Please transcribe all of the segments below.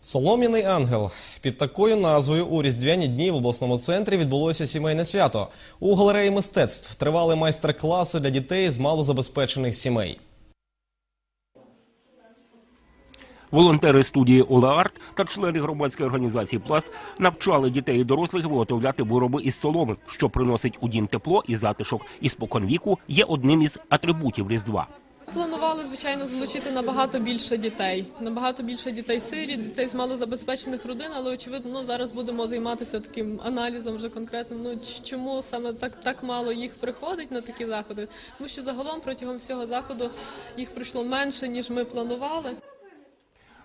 Солом'яний ангел під такою назвою у різдвяні дні в обласному центрі відбулося сімейне свято. У галереї мистецтв тривали майстер-класи для дітей з малозабезпечених сімей. Волонтери студії Олеарт та члени громадської організації Плас навчали дітей і дорослих виготовляти вироби із соломи, що приносить у дім тепло і затишок. І споконвіку є одним із атрибутів Різдва. Планували, звичайно, залучити набагато більше дітей, набагато більше дітей сиріт, дітей з малозабезпечених родин, але очевидно, ну, зараз будемо займатися таким аналізом вже конкретно. Ну чому саме так, так мало їх приходить на такі заходи? Тому що загалом протягом всього заходу їх прийшло менше ніж ми планували.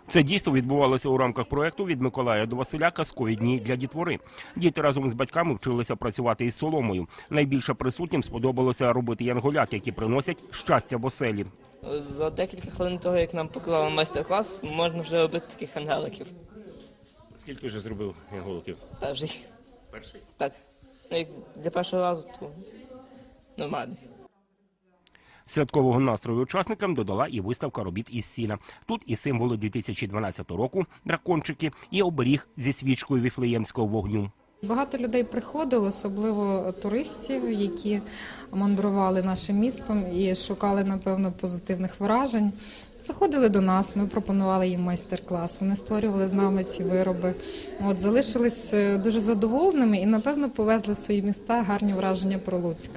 Це дійство відбувалося у рамках проекту від Миколая до Василя казкові дні для дітвори. Діти разом з батьками вчилися працювати із соломою. Найбільше присутнім сподобалося робити янголят, які приносять щастя в оселі. За декілька хвилин того, як нам поклали майстер-клас, можна вже робити таких ангеликів. Скільки вже зробив янголиків? Перший. Перший. Так. Ну, як для першого разу, то нормально. Святкового настрою учасникам додала і виставка робіт із сіна. Тут і символи 2012 року, дракончики, і оберіг зі свічкою віфлеємського вогню. Багато людей приходило, особливо туристів, які мандрували нашим містом і шукали, напевно, позитивних вражень. Заходили до нас, ми пропонували їм майстер-клас. Вони створювали з нами ці вироби. От залишились е, дуже задоволеними і, напевно, повезли в свої міста гарні враження про Луцьк.